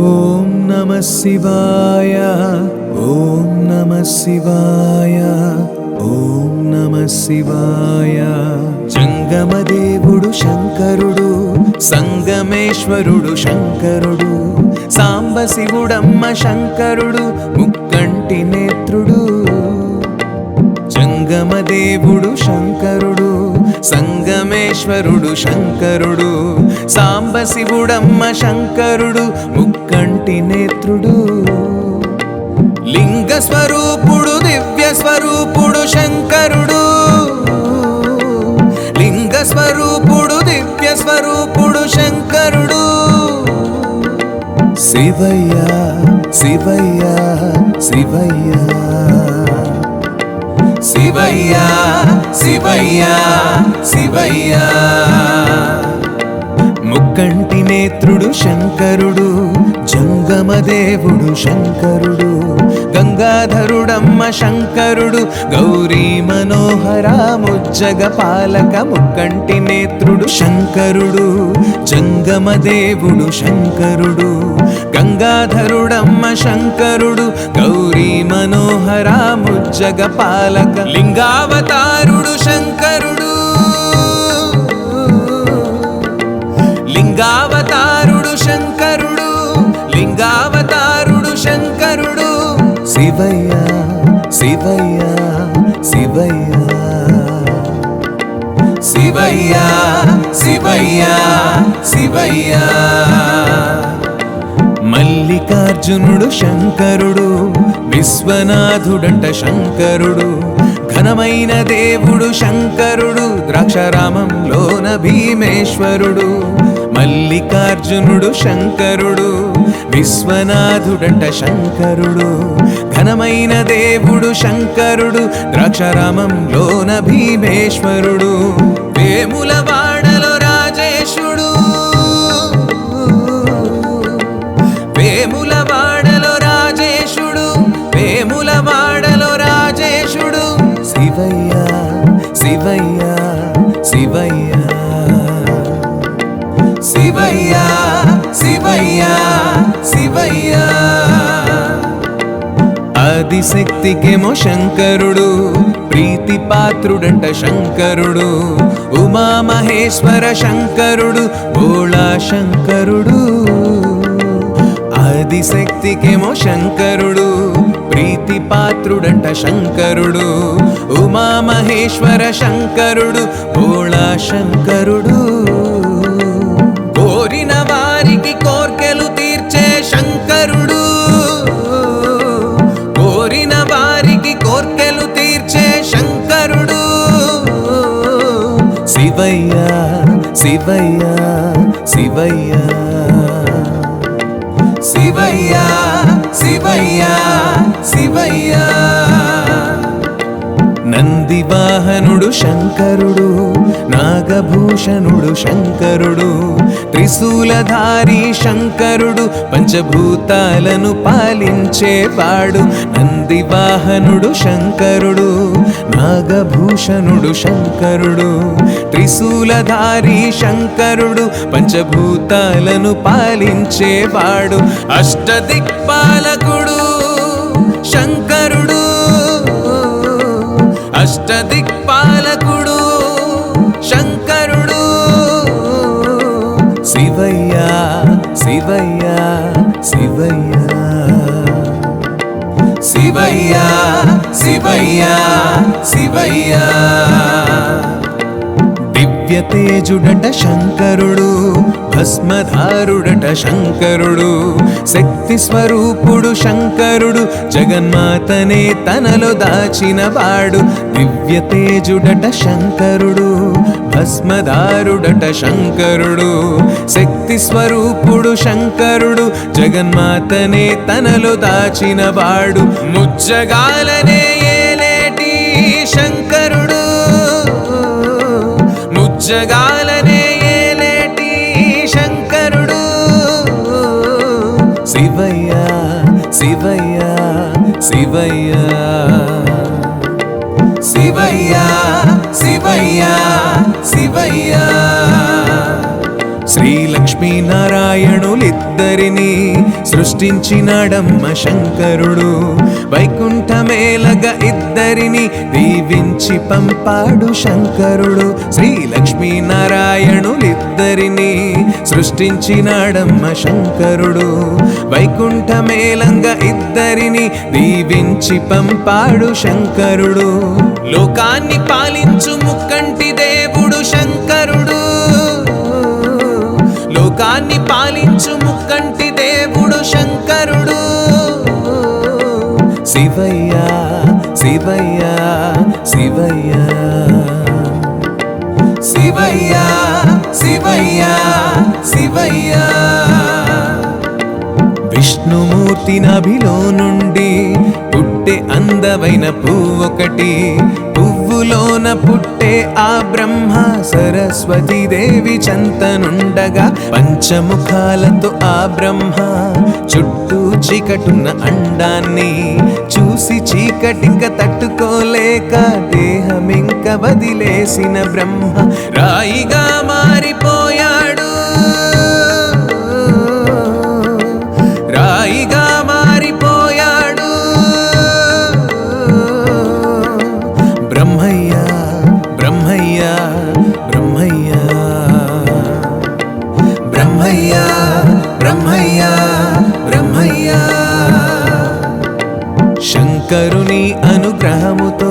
ఓం నమ శివాయ ఓం నమ శివాయ ఓం నమ శివాయ. జంగమదేవుడు శంకరుడు సంగమేశ్వరుడు శంకరుడు సాంబ శివుడమ్మ శంకరుడు ముక్కంటి నేత్రుడు. జంగమదేవుడు శంకరుడు సంగమేశ్వరుడు శంకరుడు సాంబ శివుడమ్మ శంకరుడు ముక్కంటి నేత్రుడు. లింగ స్వరూపుడు దివ్య స్వరూపుడు శంకరుడు. లింగ స్వరూపుడు దివ్య స్వరూపుడు శంకరుడు. శివయ్య శివయ్య శివయ్య. శివయ్య శివయ్య శివయ్య. ముక్కంటి నేత్రుడు శంకరుడు జంగమదేవుడు శంకరుడు గంగాధరుడమ్మ శంకరుడు గౌరీ మనోహర ముజ్జగ పాలక ముక్కంటి నేత్రుడు శంకరుడు జంగమదేవుడు శంకరుడు గంగాధరుడమ్మ శంకరుడు గౌరీ మనోహర ముజ్జగ పాలక లింగావతారుడు శంకరుడు. లింగావతారుడు శంకరుడు లింగావతారుడు శంకరుడు. శివయ్య శివయ్య శివయ్య. శివయ్య శివయ్య శివయ్య. మల్లికార్జునుడు శంకరుడు విశ్వనాథుడంట శంకరుడు. ఘనమైన దేవుడు శంకరుడు ద్రాక్షరామంలోన భీమేశ్వరుడు. మల్లికార్జునుడు శంకరుడు విశ్వనాథుడంట శంకరుడు ఘనమైన దేవుడు శంకరుడు ద్రాక్షారామంలోన భీమేశ్వరుడు వేముల శివయ్య శివయ్య శివయ్య. ఆదిశక్తికేమో శంకరుడు ప్రీతి పాత్రుడంట శంకరుడు ఉమామహేశ్వర శంకరుడు భోళా శంకరుడు. ఆదిశక్తికేమో శంకరుడు ప్రీతి పాత్రుడంట శంకరుడు ఉమామహేశ్వర శంకరుడు భోళా శంకరుడు. శివయ్య శివయ్య శివయ్య శివయ్య శివయ్య నందివాహనుడు శంకరుడు నాగభూషణుడు శంకరుడు త్రిశూలధారి శంకరుడు పంచభూతాలను పాలించేవాడు నందివాహనుడు శంకరుడు నాగభూషణుడు శంకరుడు త్రిశూలధారి శంకరుడు పంచభూతాలను పాలించేవాడు అష్టదిక్పాలకుడు శంకరుడు. అష్టదిక్పాలకుడు శంకరుడు. శివయ్య శివయ్య శివయ్య. శివయ్య శివయ్య శివయ్య. దివ్య తేజుడట శంకరుడు భస్మధారుడట శంకరుడు శక్తి స్వరూపుడు శంకరుడు జగన్మాతనే తనలో దాచిన వాడు దివ్య తేజుడట శంకరుడు భస్మధారుడట శంకరుడు శక్తి స్వరూపుడు శంకరుడు జగన్మాతనే తనలో దాచిన వాడు ముజ్జగాలనే ఏలేటి శంకరుడు ముజ్జగాలనే ఏలేటి శంకరుడు? శివయ్య శివయ్య శివయ్య. శివయ్య శివయ్య శివయ్య. శ్రీ లక్ష్మీ నారాయణులిద్దరిని సృష్టించినాడమ్మ శంకరుడు. వైకుంఠమేలగ ఇద్దరిని దీవించి పంపాడు శంకరుడు. శ్రీ లక్ష్మీ నారాయణులిద్దరిని సృష్టించినాడమ్మ శంకరుడు. వైకుంఠమేలంగ ఇద్దరిని దీవించి పంపాడు శంకరుడు. లోకాన్ని పాలించు ముక్కంటిదే పాలించు ముక్కంటి దేవుడు శంకరుడు. శివయ్య శివయ్య శివయ్య. శివయ్య శివయ్య శివయ్య. విష్ణుమూర్తి నభిలో నుండి పుట్టే అందమైన పువ్వొకటి నీవులోన పుట్టే ఆ బ్రహ్మ సరస్వతి దేవి చంతనుండగా పంచముఖాలతో ఆ బ్రహ్మ చుట్టూ చీకటున్న అండాన్ని చూసి చీకటింక తట్టుకోలేక దేహమింక వదిలేసిన బ్రహ్మ రాయిగా మారిపోయాడు. శంకరుని అనుగ్రహముతో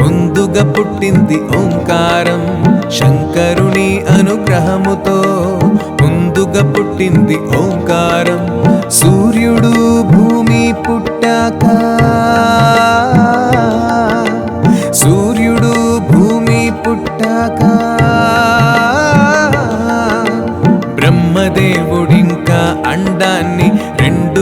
ముందుగా పుట్టింది ఓంకారం. శంకరుని అనుగ్రహముతో ముందుగా పుట్టింది ఓంకారం. సూర్యుడు భూమి పుట్టాక సూర్యుడు భూమి పుట్టాక బ్రహ్మదేవుడింకా అండాన్ని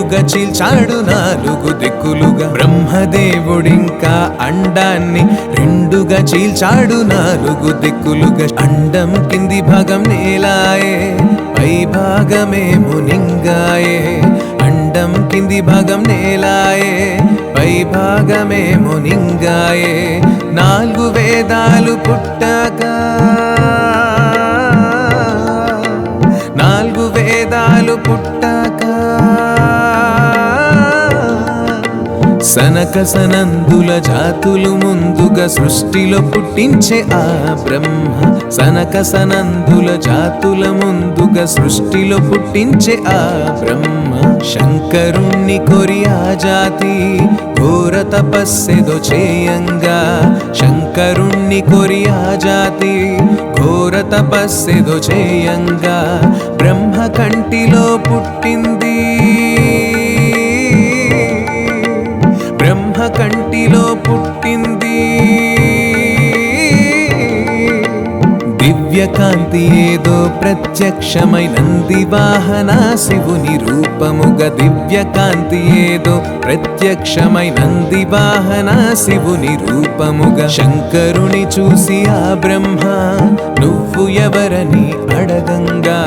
రెండుగా చీల్చాడు నాలుగు దిక్కులుగా. బ్రహ్మదేవుడింకా అండాన్ని రెండుగా చీల్చాడు నాలుగు దిక్కులుగా. అండం కింది భాగం నేలాయే పై భాగమే మునింగాయే. అండం కింది భాగం నేలాయే పై భాగమే మునింగాయే. నాలుగు వేదాలు పుట్టగా నాలుగు వేదాలు పుట్ట సనక సనందుల జాతులు ముందుగా సృష్టిలో పుట్టించే ఆ బ్రహ్మ. సనక సనందుల జాతుల ముందుగా సృష్టిలో పుట్టించే ఆ బ్రహ్మ. శంకరుణ్ణి కొరి ఆ జాతి ఘోర తపస్సెదో చేయంగా. శంకరుణ్ణి కొరి ఆ జాతి ఘోర తపస్సెదో చేయంగా. బ్రహ్మ కంటిలో పుట్టింది బ్రహ్మ కంటిలో పుట్టింది. దివ్యకాంతి ఏదో ప్రత్యక్షమైనంది వాహన శివుని రూపముగ. దివ్యకాంతి ఏదో ప్రత్యక్షమైనంది వాహన శివుని రూపముగ. శంకరుని చూసి ఆ బ్రహ్మ నువ్వు ఎవరని అడగంగా.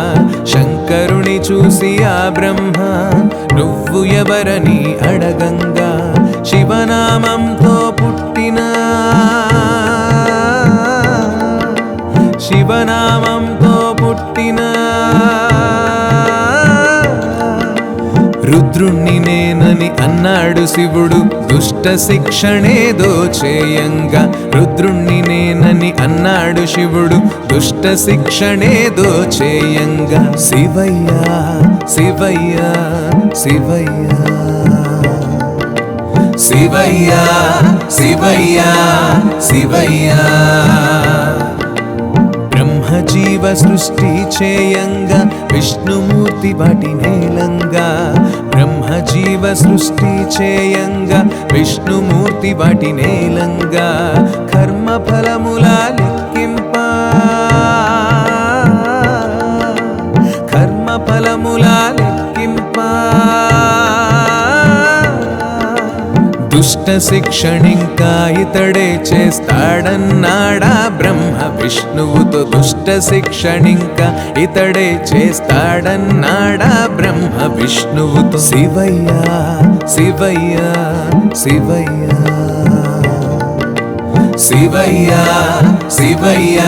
శంకరుని చూసి ఆ బ్రహ్మ నువ్వు ఎవరని అడగంగా. శివనామంతో పుట్టిన శివనామంతో పుట్టిన రుద్రుణ్ణి నేనని అన్నాడు శివుడు. దుష్ట శిక్షణేదో చేయంగా రుద్రుణ్ణి నేనని అన్నాడు శివుడు. దుష్ట శిక్షణేదో చేయంగా శివయ్యా శివయ్యా శివయ్యా. శివయ్య శివయ్య శివయ్య. బ్రహ్మజీవ సృష్టి చేయంగా విష్ణుమూర్తి వాటి నీలంగా. బ్రహ్మజీవ సృష్టి చేయంగా విష్ణుమూర్తి వాటి నీలంగా. కర్మ ఫలముల దుష్ట శిక్షణింకా ఇతడే చేస్తాడన్నాడా బ్రహ్మ విష్ణువుతో దుష్ట శిక్షణింకా ఇతడే చేస్తాడన్నాడా బ్రహ్మ విష్ణువుతో? శివయ్య శివయ్య శివయ్య. శివయ్య శివయ్య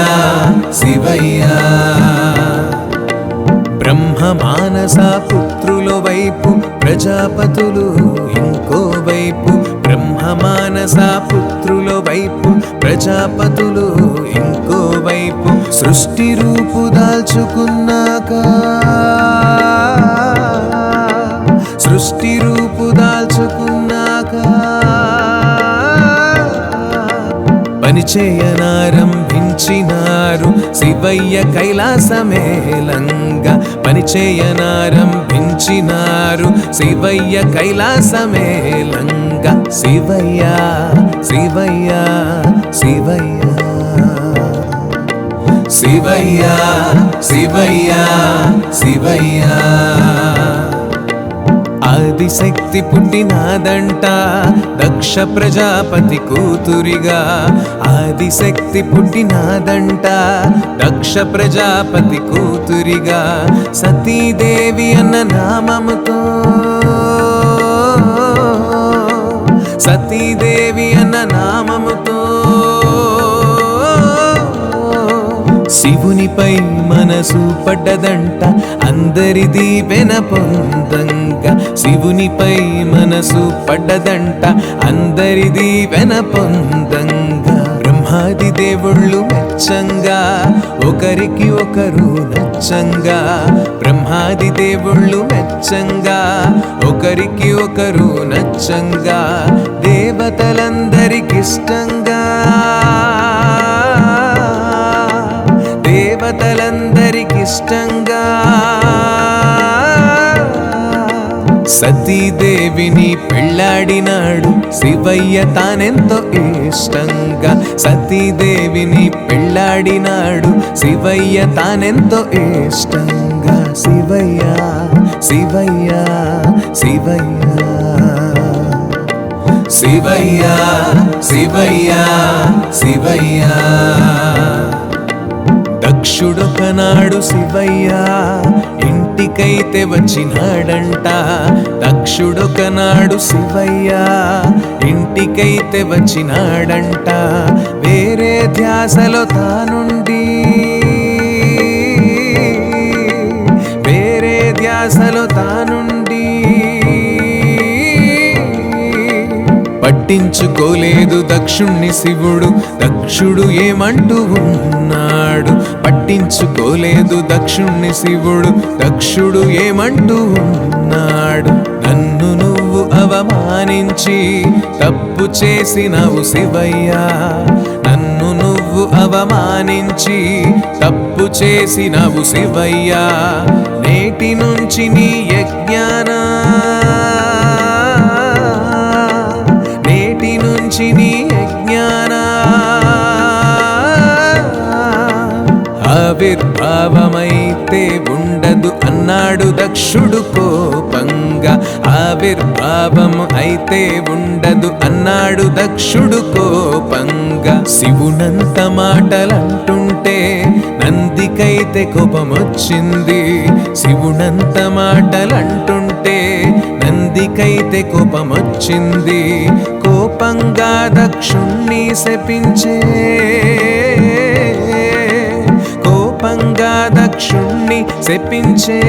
శివయ్య. బ్రహ్మ మానస పుత్రుల వైపు ప్రజాపతులు ఇంకో వైపు. మానస పుత్రుల వైపు ప్రజాపతులు ఇంకోవైపు సృష్టి రూపు దాల్చుకున్నాక. సృష్టి రూపు దాల్చుకున్నాక. పనిచేయనారంభించినారు శివయ్య కైలాసమేలంగా పనిచేయనారంభ వచ్చినారు. శివయ్య కైలాసమేలంగా శివయ్య శివయ్య శివయ్య. శివయ్య శివయ్య శివయ్య. ఆదిశక్తి పుట్టినాదంట దక్ష ప్రజాపతి కూతురిగా. ఆదిశక్తి పుట్టినాదంట దక్ష ప్రజాపతి కూతురిగా. సతీదేవి అన్న నామముతో సతీదేవి అన్న నామముతో శివునిపై మనసు పడ్డదంట అందరిది వెన పొందంగా శివునిపై మనసు పడ్డదంట అందరిది వెన పొందంగా బ్రహ్మాది దేవుళ్ళు మెచ్చంగా. ఒకరికి ఒకరు నచ్చంగా. బ్రహ్మాది దేవుళ్ళు మెచ్చంగా. ఒకరికి ఒకరు నచ్చంగా. దేవతలందరికిష్టంగా. దేవతలందరికిష్టంగా. సతీదేవిని పెళ్ళాడినాడు. శివయ్య తానెంతో ఇష్టంగా సతీదేవిని పెళ్ళాడినాడు. శివయ్య తానెంతో ఇష్టంగా శివయ్య శివయ్య శివయ్య. శివయ్య శివయ్య శివయ్య. దక్షుడొకనాడు శివయ్య ఇంటికైతే వచ్చినాడంట. దక్షుడొకనాడు శివయ్య ఇంటికైతే వచ్చినాడంట. వేరే ధ్యాసలో తానుండి. వేరే ధ్యాసలో తానుండి పట్టించుకోలేదు దక్షుణ్ణి శివుడు. దక్షుడు ఏమంటూ ఉన్నాడు? పట్టించుకోలేదు దక్షుణ్ణి శివుడు. దక్షుడు ఏమంటూ ఉన్నాడు? నన్ను నువ్వు అవమానించి తప్పు చేసినవు శివయ్యా. నన్ను నువ్వు అవమానించి తప్పు చేసినవు శివయ్యా. నేటి నుంచి అన్నాడు కోపంగా ఆవిర్భావం అయితే ఉండదు అన్నాడు దక్షుడు కోపంగా శివునంత మాటలంటుంటే నందికైతే కోపమొచ్చింది. శివునంత మాటలంటుంటే నందికైతే కోపమొచ్చింది. కోపంగా దక్షుణ్ణి శపించే కోపంగా దక్షుణ్ణి శపించే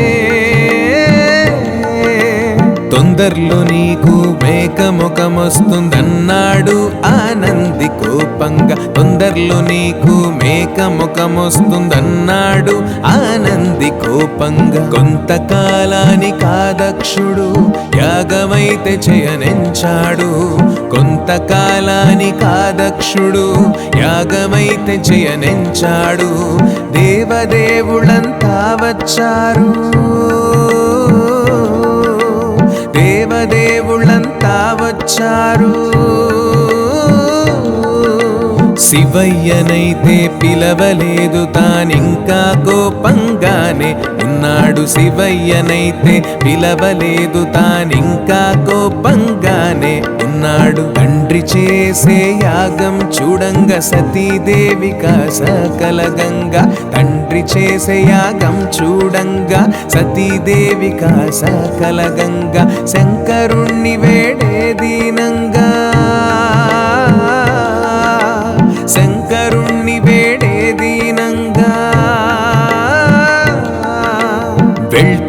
అందర్లో నీకు మేకముఖమొస్తుందన్నాడు ఆనంది కోపంగా. తొందరలో నీకు మేకముఖమొస్తుందన్నాడు ఆనంది కోపంగా. కొంతకాలాని కాదక్షుడు యాగమైతే చేయనించాడు. కొంతకాలాని కాదక్షుడు యాగమైతే చేయనించాడు. దేవదేవుడంతా వచ్చారు. వచ్చారు. శివయ్యనైతే పిలవలేదు తానింకా కోపంగానే ఉన్నాడు శివయ్యనైతే పిలవలేదు తానింకా కోపంగానే ఉన్నాడు. తండ్రి చేసే యాగం చూడంగా సతీదేవిక కలగంగా తండ్రి చేసే యాగం చూడంగా సతీదేవిక కలగంగా శంకరుణ్ణి వేడే దీనంగా శంకరు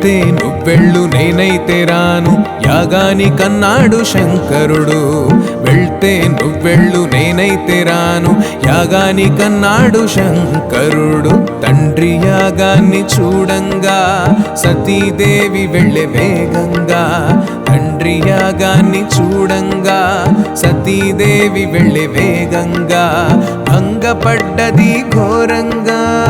వేడే నువ్వెళ్ళు నేనైతే రాను. యాగాని కన్నాడు శంకరుడు. వెళ్తే నువ్వెళ్ళు నేనైతే రాను. యాగాని కన్నాడు శంకరుడు. తండ్రి యాగాన్ని చూడంగా. సతీదేవి వెళ్ళే వేగంగా. తండ్రి యాగాన్ని చూడంగా. సతీదేవి వెళ్ళే వేగంగా. భంగపడ్డది ఘోరంగా.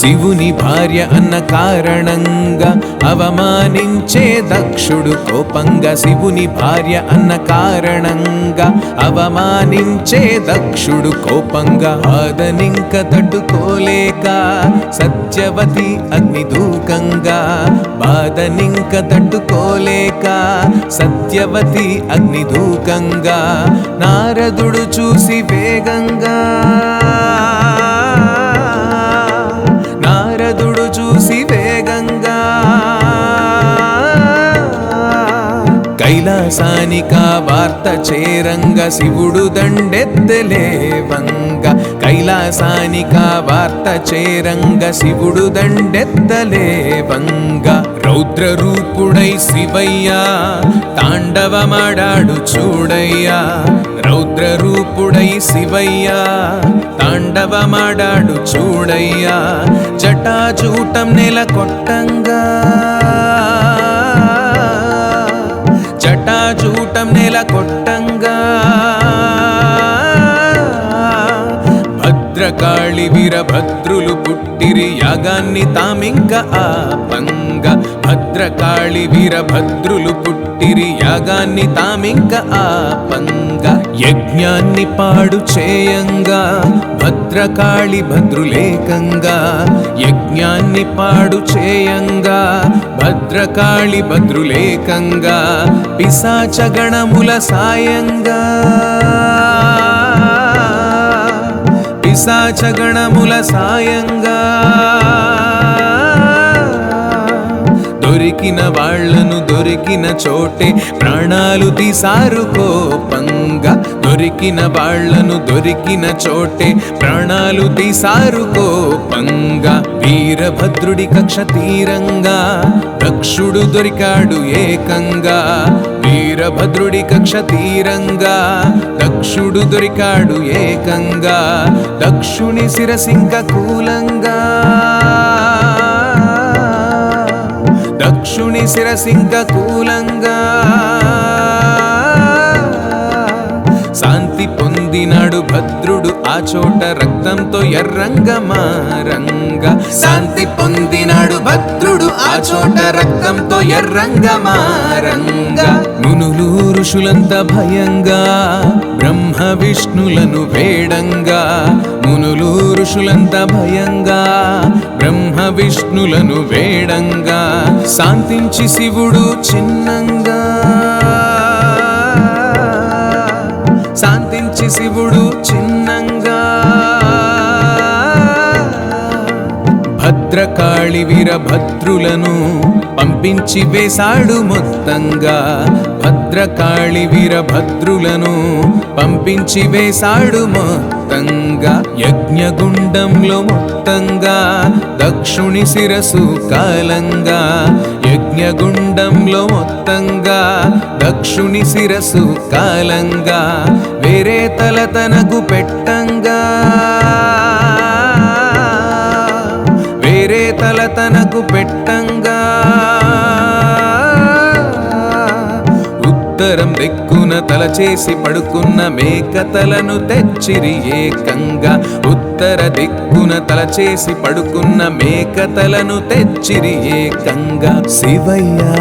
శివుని భార్య అన్న కారణంగా అవమానించే దక్షుడు కోపంగా శివుని భార్య అన్న కారణంగా అవమానించే దక్షుడు కోపంగా ఆదనింక తట్టుకోలేక సత్యవతి అగ్ని దూకంగా బాధనింక తట్టుకోలేక సత్యవతి అగ్ని దూకంగా నారదుడు చూసి వేగంగా కైలాసానిక వార్త చేరంగ శివుడు దండెత్తలేవంగ కైలాసానిక వార్త చేరంగ శివుడు దండెత్తలేవంగ రౌద్ర రూపుడై శివయ్యా తాండవమాడాడు చూడయ్యా. రౌద్ర రూపుడై శివయ్యా తాండవమాడాడు చూడయ్యా. జటాచూటం నెల కొట్టంగా జటాజూటం నెల కొట్టంగా భద్రకాళి వీరభద్రులు పుట్టిరి యాగాన్ని తామింక ఆపంగ. భద్రకాళి వీరభద్రులు పుట్టిరి యాగాన్ని తామింక ఆపంగ యజ్ఞాన్ని పాడు చేయంగా భద్రకాళి భద్రులేకంగా యజ్ఞాన్ని పాడు చేయంగా భద్రకాళి భద్రులేకంగా పిశాచగణముల సాయంగా. పిశాచగణముల సాయంగా. వాళ్ళను దొరికిన చోటే ప్రాణాలు తీసారు కోపంగా. దొరికిన వాళ్ళను దొరికిన చోటే ప్రాణాలు తీసారు కోపంగా. వీరభద్రుడి కక్ష తీరంగా దక్షుడు దొరికాడు ఏకంగా. వీరభద్రుడి కక్ష తీరంగా దక్షుడు దొరికాడు ఏకంగా. దక్షుని శిరసింక కూలంగా. దక్షుని శిరసింక కూలంగా శాంతి పొందినాడు భద్రుడు ఆ చోట రక్తంతో ఎర్రంగ మారంగ. శాంతి పొందినాడు భద్రుడు ఆ చోట రక్తంతో ఎర్రంగా మారంగా. మునులు ఋషులంత భయంగా బ్రహ్మ విష్ణులను వేడంగా. మునులు ఋషులంత భయంగా బ్రహ్మ విష్ణులను వేడంగా. శాంతించి శివుడు చిన్నంగా. శాంతించి శివుడు చిన్న భద్రకాళి వీరభద్రులను పంపించి వేశాడు మొత్తంగా. భద్రకాళి వీరభద్రులను పంపించి వేశాడు మొత్తంగా. యజ్ఞగుండంలో మొత్తంగా దక్షుని శిరసు కాలంగా. యజ్ఞగుండంలో మొత్తంగా దక్షుని శిరసు కాలంగా. వేరే తల తనకు పెట్టంగా. వేరే తల తనకు పెట్టంగా. ఉత్తరం దిక్కున తల చేసి పడుకున్న మేక తలను తెచ్చిరి ఏకంగా. ఉత్తర దిక్కున తల చేసి పడుకున్న మేక తలను తెచ్చిరి ఏకంగా. శివయ్యా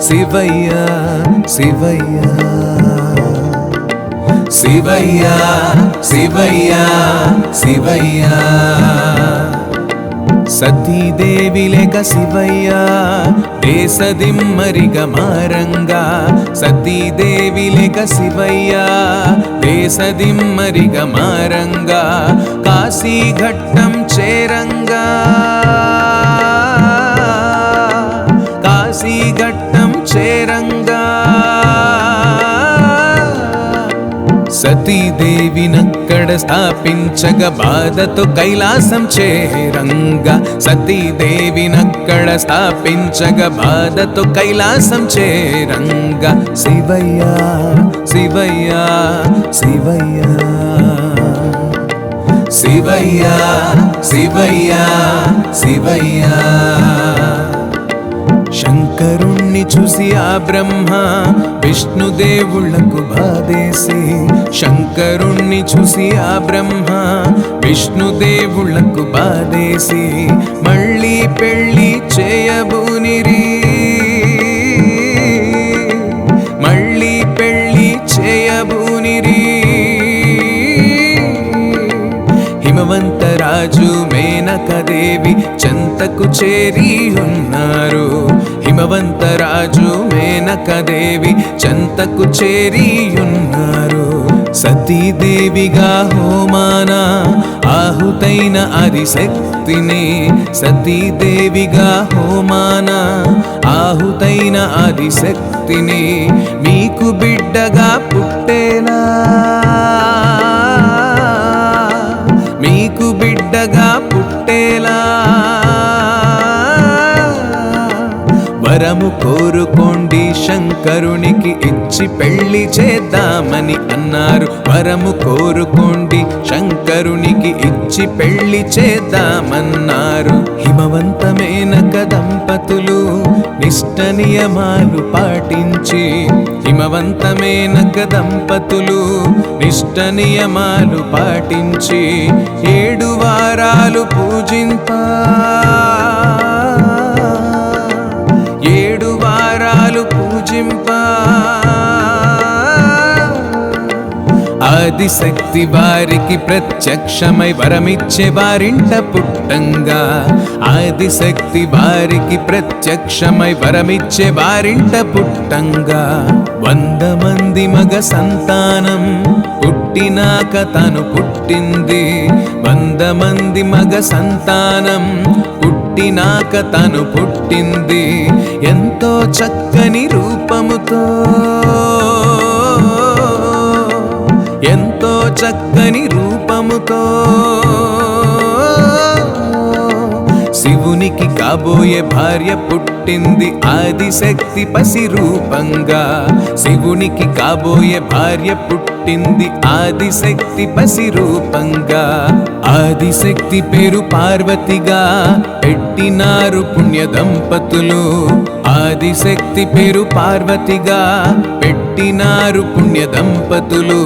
శివయ్యా శివయ్యా. శివయ్యా శివయ్యా శివయ్యా. సతీదేవిలేక శివయ్య దేశదిమ్మరిగ మారంగా. సతీదేవిలేక శివయ్య దేశదిమ్మరిగ మారంగా. కాశీఘట్టం చేరంగా. సతీదేవినక్కడ స్థాపించగ బాధతో కైలాసం చేరంగా. సతీదేవినక్కడ స్థాపించగ బాధతో కైలాసం చేరంగా. శివయ్య శివయ్య శివయ్య. శివయ్య శివయ్య శివయ్యా. శంకరుణ్ణి చూసి ఆ బ్రహ్మ విష్ణుదేవుళ్ళకు బాధేసి శంకరుణ్ణి చూసి ఆ బ్రహ్మ విష్ణుదేవుళ్ళకు బాధేసి మళ్ళీ పెళ్ళి చేయబూనిరీ. మేనకదేవి చెంతకు చేరి ఉన్నారు. హిమవంతరాజు మేనకదేవి చెంతకు చేరి ఉన్నారు. సతీదేవిగా హోమాన ఆహుతైన ఆదిశక్తిని సతీదేవిగా హోమాన ఆహుతైన ఆదిశక్తిని మీకు బిడ్డగా పుట్టేలా. వరము కోరుకోండి శంకరునికి ఇచ్చి పెళ్ళి చేద్దామని అన్నారు. వరము కోరుకోండి శంకరునికి ఇచ్చి పెళ్ళి చేద్దామన్నారు. హిమవంతమైన కదంపతులు నిష్ట నియమాలు పాటించి హిమవంతమైన దంపతులు నిష్ట నియమాలు పాటించి ఏడు వారాలు పూజింపా ఆదిశక్తి వారికి ప్రత్యక్షమై వరమిచ్చే వారింట పుట్టంగా. ఆదిశక్తి వారికి ప్రత్యక్షమై వరమిచ్చే వారింట పుట్టంగా. వంద మంది మగ సంతానం పుట్టినాక తను పుట్టింది. వంద మంది మగ సంతానం పుట్టినాక తను పుట్టింది. ఎంతో చక్కని రూపముతో చక్కని రూపముతో శివునికి కాబోయే భార్య పుట్టింది ఆదిశక్తి పసి రూపంగా. శివునికి కాబోయే భార్య పుట్టింది ఆదిశక్తి పసి రూపంగా. ఆదిశక్తి పేరు పార్వతిగా పెట్టినారు పుణ్య దంపతులు ఆదిశక్తి పేరు పార్వతిగా పెట్టినారు పుణ్య దంపతులు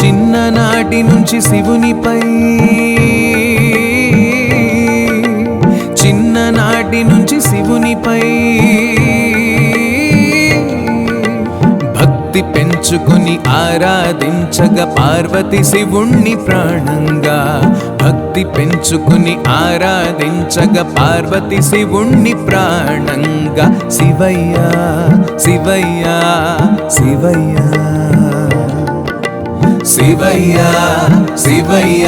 చిన్ననాటి నుంచి శివునిపై శివునిపై భక్తి పెంచుకుని ఆరాధించగ పార్వతి శివుణ్ణి ప్రాణంగా. భక్తి పెంచుకుని ఆరాధించగ పార్వతి శివుణ్ణి ప్రాణంగా. శివయ్య శివయ్య శివయ్య. శివయ్య శివయ్య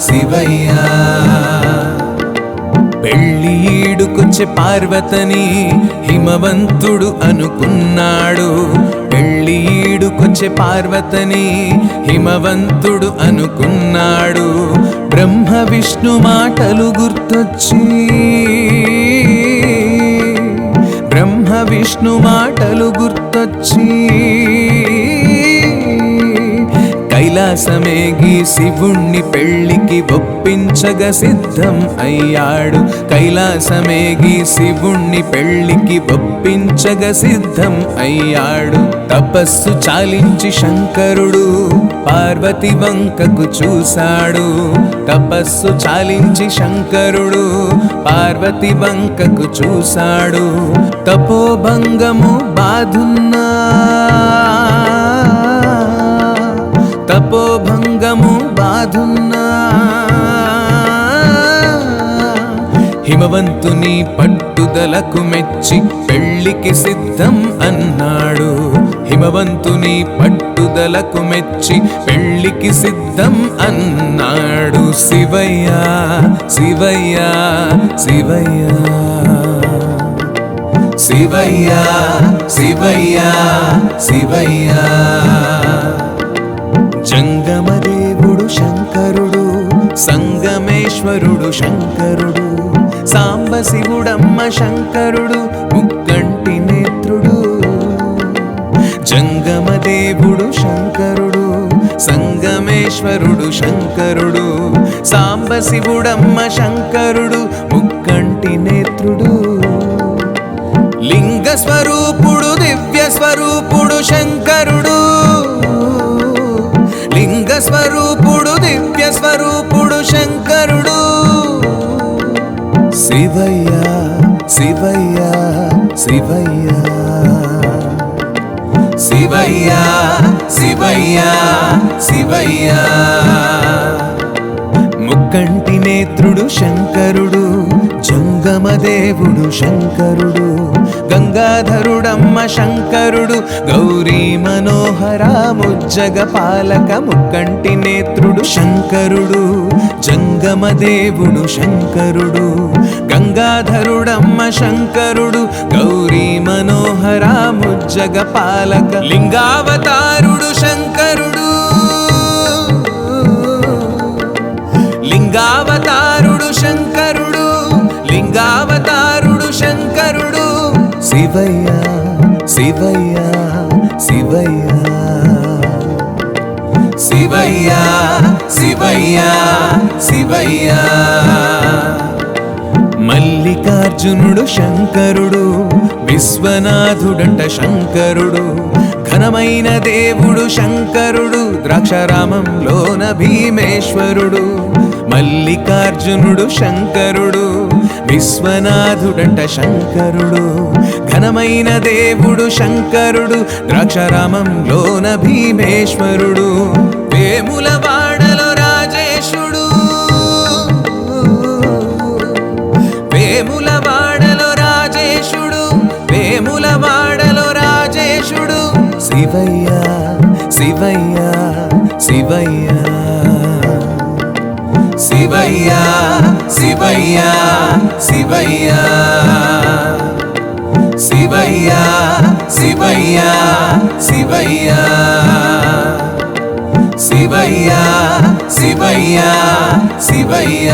శివయ్య. పెళ్ళి ఈడుకొచ్చే పార్వతని హిమవంతుడు అనుకున్నాడు. పెళ్ళి ఈడుకొచ్చే పార్వతని హిమవంతుడు అనుకున్నాడు. బ్రహ్మ విష్ణు మాటలు గుర్తొచ్చి బ్రహ్మ విష్ణు మాటలు గుర్తొచ్చి కైలాసమేగి శివుణ్ణి పెళ్ళికి ఒప్పించగ సిద్ధం అయ్యాడు. కైలాసమేగి శివుణ్ణి పెళ్ళికి ఒప్పించగ సిద్ధం అయ్యాడు. తపస్సు చాలించి శంకరుడు పార్వతి వంకకు చూశాడు. తపస్సు చాలించి శంకరుడు పార్వతి వంకకు చూశాడు. తపోభంగము బాధున్నా తపోభంగము బాధున్నా. హిమవంతుని పట్టుదలకు మెచ్చి పెళ్ళికి సిద్ధం అన్నాడు. హిమవంతుని పట్టుదలకు మెచ్చి పెళ్ళికి సిద్ధం అన్నాడు. శివయ్య శివయ్య శివయ్య. శివయ్య శివయ్య శివయ్య. శంకరుడు సంగమేశ్వరుడు శంకరుడు సాంబ శివుడమ్మ శంకరుడు ముక్కంటి నేత్రుడు జంగమదేవుడు శంకరుడు సంగమేశ్వరుడు శంకరుడు సాంబ శివుడమ్మ శంకరుడు ముక్కంటి నేత్రుడు. లింగ స్వరూపుడు దివ్య స్వరూపుడు శంకరుడు శివయ్య శివయ్య శివయ్య. శివయ్య శివయ్య శివయ్య. ముక్కంటి నేత్రుడు శంకరుడు జంగమదేవుడు శంకరుడు గంగాధరుడమ్మ శంకరుడు గౌరీ మనోహర ముజ్జగ పాలక ముక్కంటి నేత్రుడు శంకరుడు జంగమదేవుడు శంకరుడు గంగాధరుడమ్మ శంకరుడు గౌరీ మనోహర ముజ్జగ పాలక లింగావతారుడు శంకరుడు. లింగావతారుడు శంకరుడు లింగావతారుడు శంకరుడు. శివయ్య శివయ్య శివయ్య. శివయ్య శివయ్య శివయ్య. మల్లికార్జునుడు శంకరుడు విశ్వనాథుడంట శంకరుడు ఘనమైన దేవుడు శంకరుడు ద్రాక్షరామంలోన భీమేశ్వరుడు మల్లికార్జునుడు శంకరుడు విశ్వనాథుడంట శంకరుడు ఘనమైన దేవుడు శంకరుడు ద్రాక్షరామంలోన భీమేశ్వరుడు. వేములవా వేములవాడలో రాజేశుడు శివయ్య శివయ్య శివయ్య. శివయ్య శివయ్య శివయ్య. శివయ్య శివయ్య శివయ్య. శివయ్య శివయ్య శివయ్య.